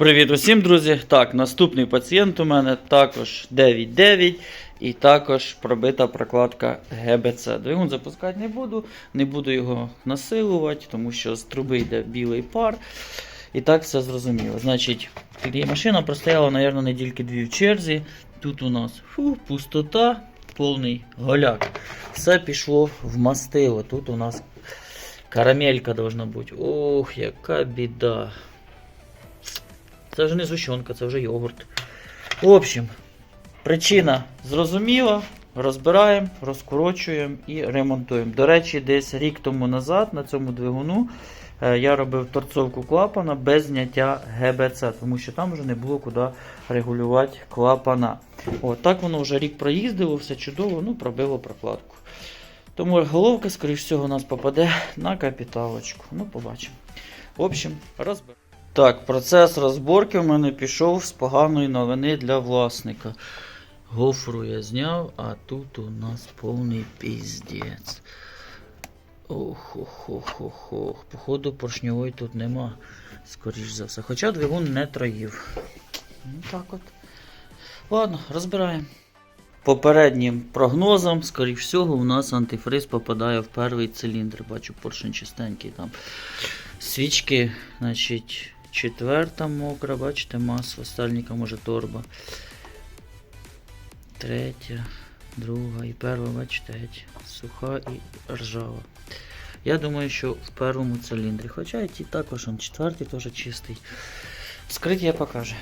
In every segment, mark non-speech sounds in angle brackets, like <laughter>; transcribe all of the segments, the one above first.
Привіт усім, друзі. Так, наступний пацієнт у мене також 9.9 і також пробита прокладка ГБЦ. Двигун запускати не буду, не буду його насилувати, тому що з труби йде білий пар. І так все зрозуміло. Значить, машина простояла, мабуть, недільки дві в черзі. Тут у нас фу, пустота, повний голяк. Все пішло в мастило. Тут у нас карамелька должна бути. Ох, яка біда. Це вже не зущенка, це вже йогурт. В общем, причина зрозуміла. Розбираємо, розкорочуємо і ремонтуємо. До речі, десь рік тому назад на цьому двигуну е, я робив торцовку клапана без зняття ГБЦ, тому що там вже не було куди регулювати клапана. От, так воно вже рік проїздило, все чудово, ну пробило прокладку. Тому головка, скоріш всього, у нас попаде на капіталочку. Ну, побачимо. В общем, розбираємо. Так, процес розборки в мене пішов з поганої новини для власника. Гофру я зняв, а тут у нас повний піздець. ох ох ох ох ох Походу поршньової тут нема, скоріш за все. Хоча двигун не троїв. Ну так от. Ладно, розбираємо. Попереднім прогнозом, скоріш всього, у нас антифриз попадає в перший циліндр. Бачу, поршень чистенький там. Свічки, значить, четверта мокра, бачите, масло, стальника може торба. Третя, друга і перша, бачите, суха і ржава. Я думаю, що в першому циліндрі. Хоча і також он четвертий теж чистий. Скриття покаже.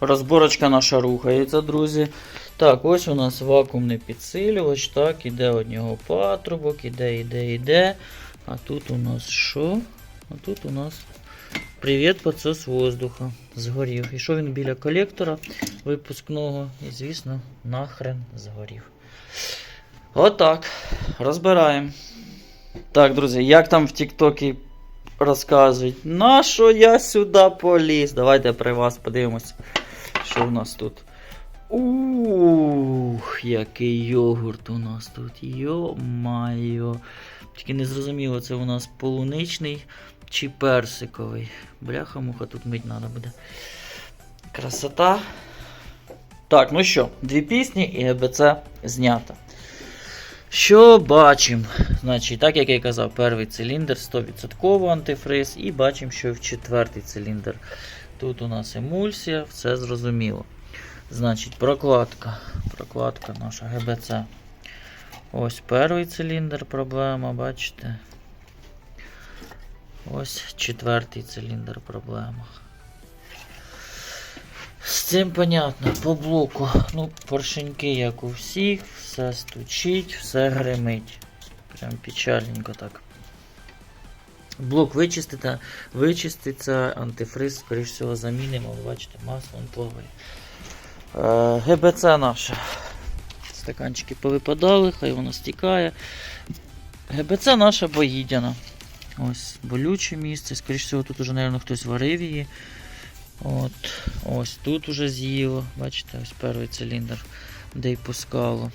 Розборочка наша рухається, друзі. Так, ось у нас вакуумний підсилювач. Так, іде од нього патрубок, іде, іде, іде. А тут у нас що? А тут у нас привіт, підсос воздуха. Згорів. І що він біля колектора випускного? І, звісно, нахрен згорів. Отак. Розбираємо. Так, друзі, як там в Тіктокі розказують, на що я сюди поліз? Давайте при вас подивимось, що в нас тут. Ух, який йогурт у нас тут. Йо-майо. Тільки не зрозуміло, це у нас полуничний чи персиковий. Бляха-муха, тут мить треба буде. Красота. Так, ну що, дві пісні і ГБЦ знято. Що бачимо? Значить, так як я казав, перший циліндр 100% антифриз, і бачимо, що в четвертий циліндр. Тут у нас емульсія, все зрозуміло. Значить, прокладка. Прокладка наша ГБЦ. Ось перший циліндр проблема, бачите? Ось четвертий циліндр проблема. З цим понятно, по блоку. Ну, поршеньки, як у всіх, все стучить, все гримить. Прям печальненько так. Блок вичистити, вичиститься, антифриз, скоріш всього, замінимо. Ви бачите, масло он плаває. Е, ГБЦ наша. Стаканчики повипадали, хай воно стікає. ГБЦ наша боїдяна. Ось болюче місце. Скоріше всього, тут уже, мабуть, хтось варив її. От, Ось тут уже з'їло. Бачите, ось перший циліндр, де й пускало.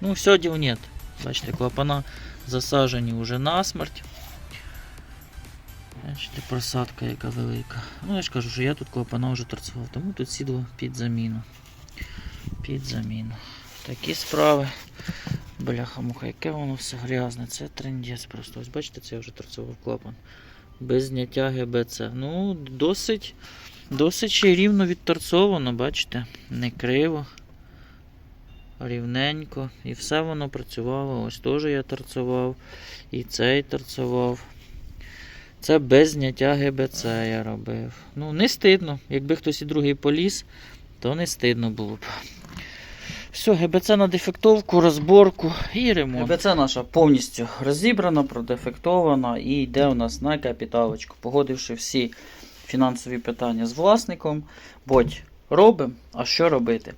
Ну, все, діл нет. Бачите, клапана засаджені вже насмерть. Бачите, просадка яка велика. Ну, я ж кажу, що я тут клапана вже торцював, тому тут сідло під заміну. Під заміну. Такі справи. Бляха-муха, яке воно все грязне. Це трендець просто. Ось бачите, це я вже торцював клапан. Без зняття ГБЦ. Ну, досить. Досить ще рівно відторцовано, бачите? Не криво. Рівненько. І все воно працювало. Ось теж я торцував. І цей торцував. Це без зняття ГБЦ я робив. Ну, не стидно. Якби хтось і другий поліз, то не стидно було б. Все, ГБЦ на дефектовку, розборку і ремонт. ГБЦ наша повністю розібрана, продефектована і йде у нас на капіталочку. Погодивши всі фінансові питання з власником. Будь робимо, а що робити?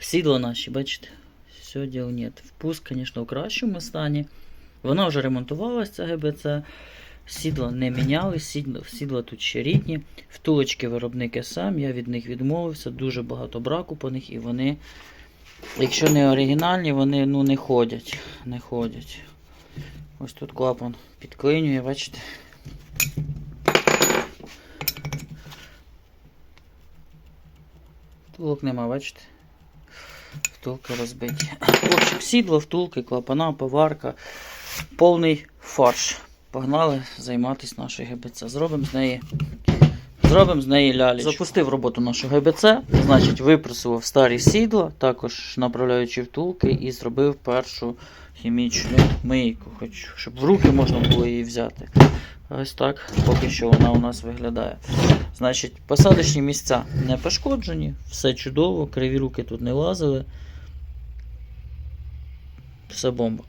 Сідла наші, бачите, діло нет. Впуск, звісно, в кращому стані. Вона вже ремонтувалася, ця ГБЦ. Сідла не міняли, сідла, сідла тут ще рідні. Втулочки виробники сам, я від них відмовився, дуже багато браку по них, і вони, якщо не оригінальні, вони ну, не ходять. Не ходять. Ось тут клапан підклинює, бачите. Втулок нема, бачите? Втулки розбиті. Общем, сідло, втулки, клапана, поварка. Повний фарш. Погнали займатися нашою ГБЦ. Зробимо з неї. Зробимо з неї лялечку. Запустив роботу нашу ГБЦ, значить випресував старі сідла, також направляючи втулки і зробив першу хімічну мийку, хоч щоб в руки можна було її взяти. Ось так поки що вона у нас виглядає. Значить, посадочні місця не пошкоджені, все чудово, криві руки тут не лазили. Все бомба.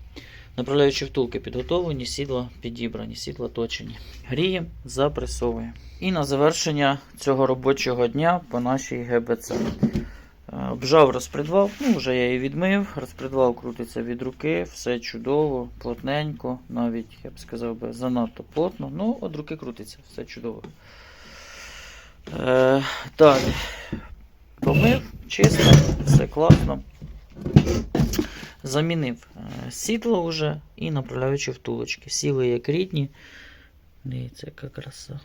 Направляючі втулки підготовлені, сідла підібрані, сідла точені. Гріємо, запресовуємо. І на завершення цього робочого дня по нашій ГБЦ. Е, Обжав розпредвал, ну вже я її відмив, розпредвал крутиться від руки, все чудово, плотненько, навіть я б сказав би занадто плотно, ну від руки крутиться, все чудово. Е, далі. Помив, чисто, все класно. Замінив е, сідло вже і направляючи втулочки. Сіли як рідні. Дивіться, яка краса.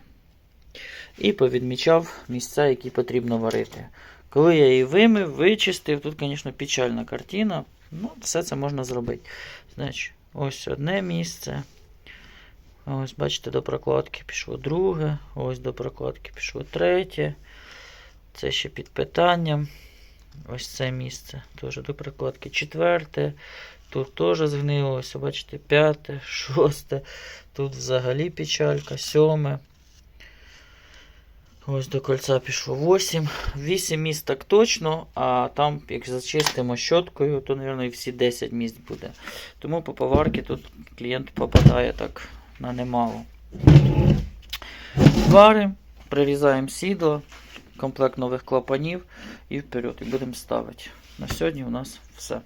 І повідмічав місця, які потрібно варити. Коли я її вимив, вичистив, тут, звісно, печальна картина. Ну, все це можна зробити. Значить, ось одне місце. Ось, бачите, до прокладки пішло друге. Ось до прокладки пішло третє. Це ще під питанням. Ось це місце теж до прикладки. Четверте. Тут теж згнило. Ось, бачите, п'яте, <laughs> шосте. Тут взагалі печалька, сьоме. Ось до кольця пішло 8. 8 місць так точно, а там, як зачистимо щоткою, то, мабуть, і всі 10 місць буде. Тому по поварці тут клієнт попадає так на немало. Варимо, прирізаємо сідло, комплект нових клапанів і вперед. І будемо ставити. На сьогодні у нас все.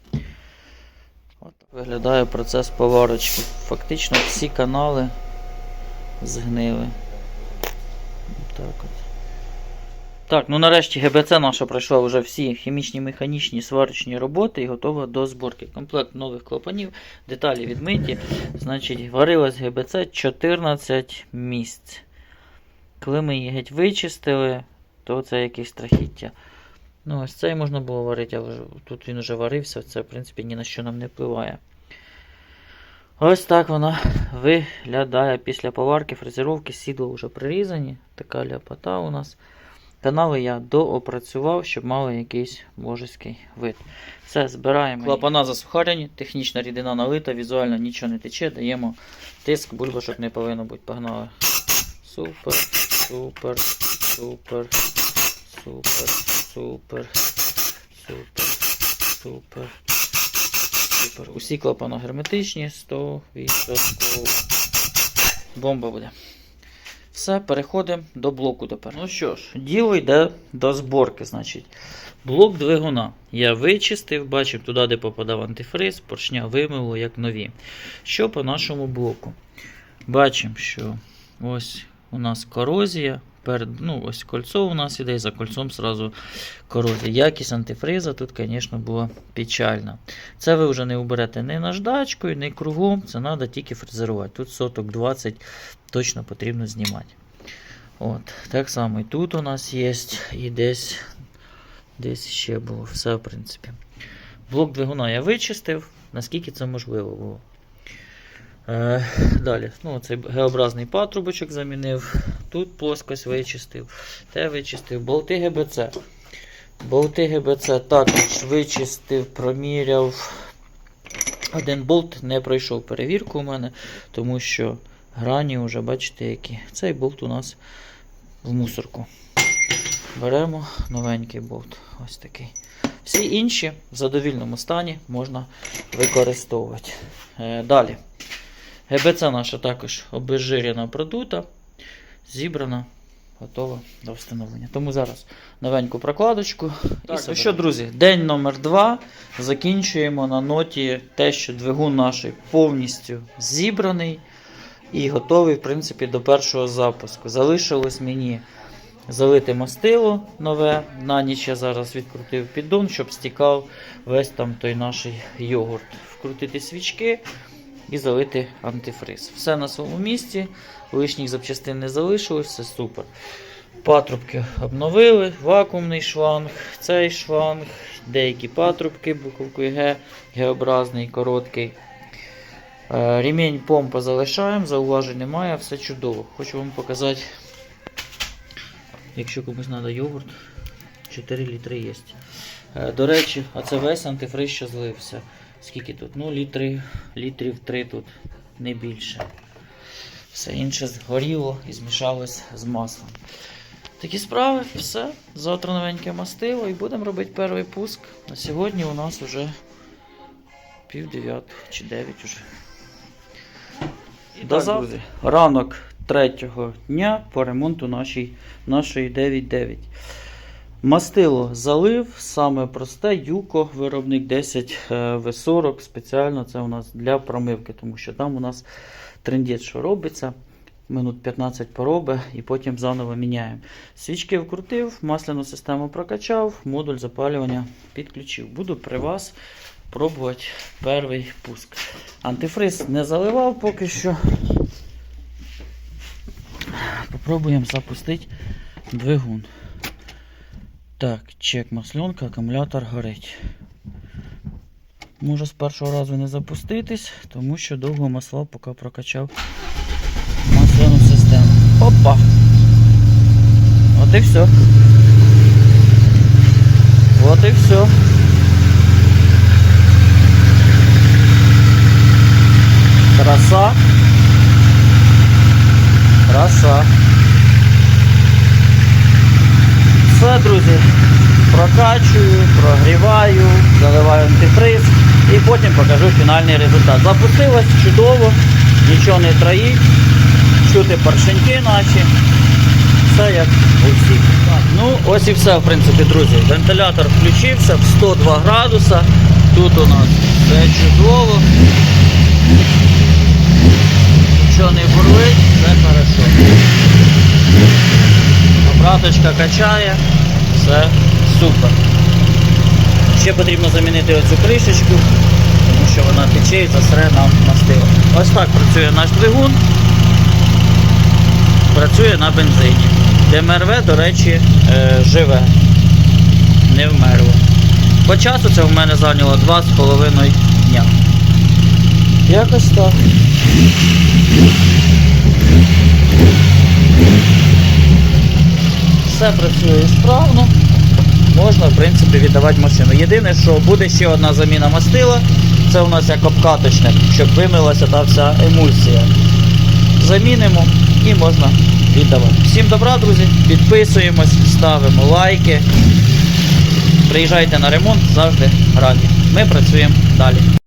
От виглядає процес поварочки. Фактично всі канали згнили. Так от. Так, ну нарешті ГБЦ наша пройшла вже всі хімічні, механічні, сварочні роботи і готова до зборки. Комплект нових клапанів, деталі відмиті. Значить, варилась ГБЦ 14 місць. Коли ми її геть вичистили, то це якесь страхіття. Ну, ось цей можна було варити, а тут він вже варився, це, в принципі, ні на що нам не впливає. Ось так вона виглядає після поварки, фрезеровки, сідла вже прирізані. Така ляпота у нас. Канали я доопрацював, щоб мали якийсь божеський вид. Все, збираємо. Клапана засухарені, технічна рідина налита, візуально нічого не тече, даємо тиск, бульбашок не повинно бути. Погнали. Супер, супер, супер, супер, супер, супер, супер. Супер. Усі клапана герметичні, 100%. Бомба буде. Все, переходимо до блоку тепер. Ну що ж, діло йде до зборки. значить. Блок двигуна. Я вичистив, бачив туди, де попадав антифриз, поршня вимило як нові. Що по нашому блоку? Бачимо, що ось у нас корозія. Перед, ну, ось кольцо у нас іде, і за кольцом сразу корозія. Якість антифриза тут, звісно, була печальна. Це ви вже не уберете ні наждачкою, ні кругом. Це треба тільки фрезерувати. Тут соток 20 точно потрібно знімати. От, Так само і тут у нас є, і десь, десь ще було. Все, в принципі. Блок двигуна я вичистив, наскільки це можливо було. Е, далі, ну, цей Г-образний патрубочок замінив. Тут плоскость вичистив, те вичистив, болти ГБЦ. Болти ГБЦ також вичистив, проміряв. Один болт не пройшов перевірку у мене, тому що грані вже бачите які. Цей болт у нас в мусорку. Беремо новенький болт. Ось такий. Всі інші в задовільному стані можна використовувати. Е, далі. ГБЦ наша також обезжирена продута, зібрана, готова до встановлення. Тому зараз новеньку прокладочку. Так, ну що, друзі, день номер 2 Закінчуємо на ноті те, що двигун наш повністю зібраний і готовий, в принципі, до першого запуску. Залишилось мені залити мастило нове. На ніч я зараз відкрутив піддон, щоб стікав весь там той наш йогурт. Вкрутити свічки і залити антифриз. Все на своєму місці, лишніх запчастин не залишилось, все супер. Патрубки обновили, вакуумний шланг, цей шланг, деякі патрубки буковкою Г, Г-образний, короткий. Е, Ремінь помпа залишаємо, зауважень немає, все чудово. Хочу вам показати, якщо комусь треба йогурт, 4 літри є. Е, До речі, а це весь антифриз, що злився. Скільки тут? Ну, літри, літрів 3 тут, не більше. Все інше згоріло і змішалось з маслом. Такі справи, все. Завтра новеньке мастило і будемо робити перший пуск. На сьогодні у нас вже пів дев'ятого чи дев'ять уже. І До так, завтра. друзі. Ранок третього дня по ремонту нашої 9.9. Мастило залив, саме просте, Юко, виробник 10 е, В40, спеціально це у нас для промивки, тому що там у нас трендець, що робиться. Минут 15 пороби і потім заново міняємо. Свічки вкрутив, масляну систему прокачав, модуль запалювання підключив. Буду при вас пробувати перший пуск. Антифриз не заливав поки що. Попробуємо запустити двигун. Так, чек масленка, акумулятор горить. Може з першого разу не запуститись, тому що довго масла поки прокачав масляну систему. Опа! От і все. От і все. Краса. Краса. Друзі. Прокачую, прогріваю, заливаю антифриз і потім покажу фінальний результат. Запустилось чудово, нічого не троїть, чути поршеньки наші. Все як у всіх. Так, Ну, ось і все, в принципі, друзі. Вентилятор включився в 102 градуса. Тут у нас все чудово. Нічого не бурлить, все хорошо. Обраточка качає, все супер. Ще потрібно замінити оцю кришечку, тому що вона тече і засре нам мастило. Ось так працює наш двигун. Працює на бензині. ДМРВ, до речі, е, живе. Не вмерло. По часу це в мене зайняло 2,5 дня. Якось так. Працює справно. Можна, в принципі, віддавати машину. Єдине, що буде ще одна заміна мастила. Це у нас як обкаточник, щоб вимилася та вся емульсія. Замінимо і можна віддавати. Всім добра, друзі. Підписуємось, ставимо лайки. Приїжджайте на ремонт, завжди раді. Ми працюємо далі.